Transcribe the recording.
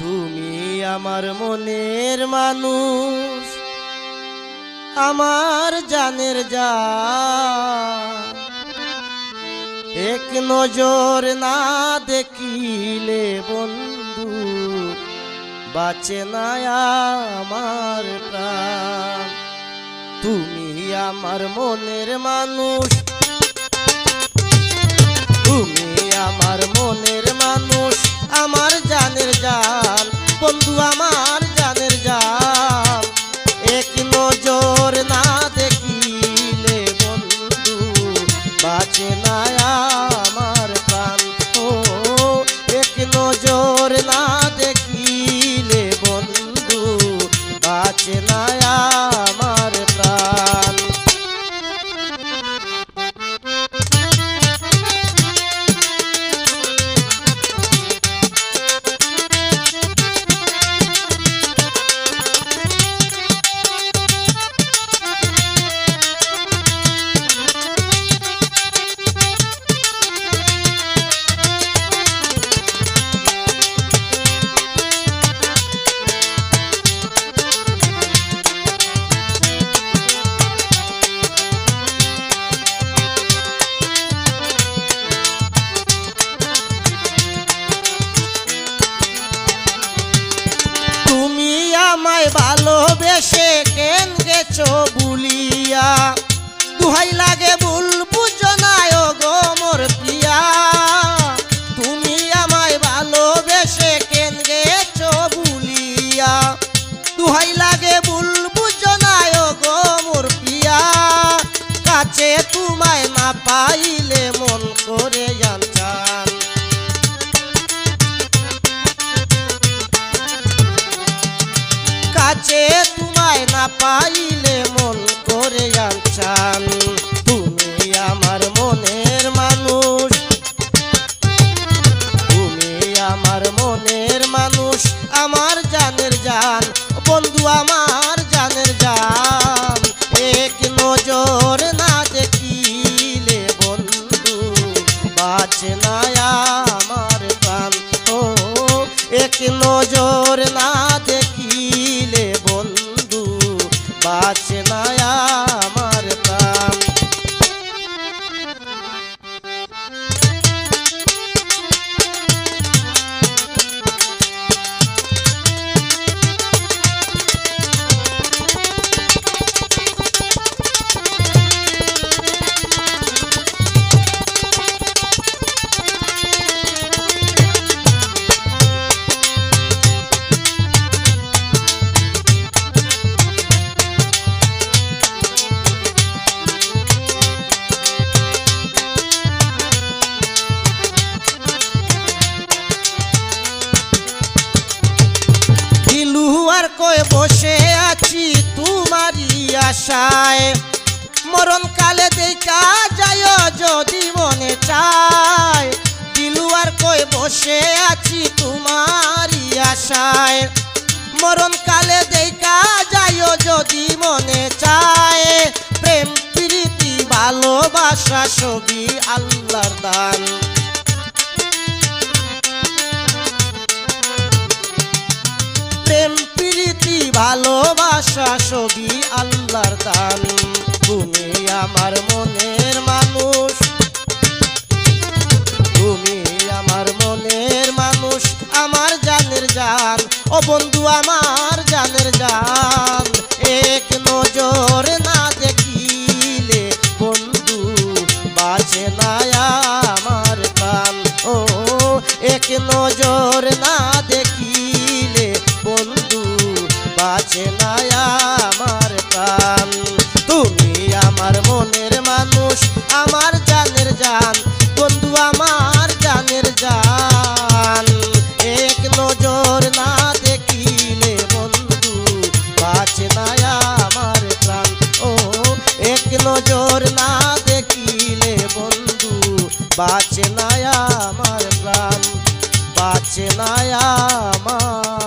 তুমি আমার মনের মানুষ, আমার জানের যা এক নজর না দেখিলে বন্ধু, বাঁচে না আমার প্রাণ। তুমি আমার মনের মানুষ, তুমি আমার বাঁচে না ভালোবেসে কেন গেছো বুলিয়া? দুহাই লাগে ভুল বুঝো না ও গো মোর প্রিয়া। তুমি আমায় ভালোবেসে কেন গেছো বুলিয়া? দুহাই লাগে ভুল বুঝো না ও গো মোর প্রিয়া। কাছে তোমায় না পাইলে কাছে তোমায় না পাইলে মন করে আনছান। তুমি আমার মনের মানুষ। তুমি আমার মনের মানুষ, আমার জানের জান। বন্ধু, আমার জানের জান। এক নজর না দেখিলে বন্ধু, বাঁচে না আমার প্রাণ। ও, এক নজর না বসে আছি তোমারই আশায়। মরণ কালে দেখা যায় যদি মনে চায়। দিলু আর কয়ে বসে আছি তোমারই আশায়। মরণ কালে দেখা যায় যদি মনে চায়। প্রেম, প্রীতি, ভালোবাসা সবই আল্লাহর দান। ভালোবাসা সবই আল্লাহর দান। তুমি আমার মনের মানুষ। তুমি আমার মনের মানুষ, আমার জানের জান। ও বন্ধু, আমার জানের জান। এক নজর না দেখিলে বন্ধু, বাঁচে না আমার প্রাণ। ও, এক নজর না বাঁচে না আমার প্রাণ। তুমি আমার মনের মানুষ, আমার জানের জান। বন্ধু, আমার জানের জান। এক নজর না দেখিলে বন্ধু, বাঁচে না আমার প্রাণ। ও, এক নজর না দেখিলে বন্ধু, বাঁচে না আমার প্রাণ। বাঁচে না আমার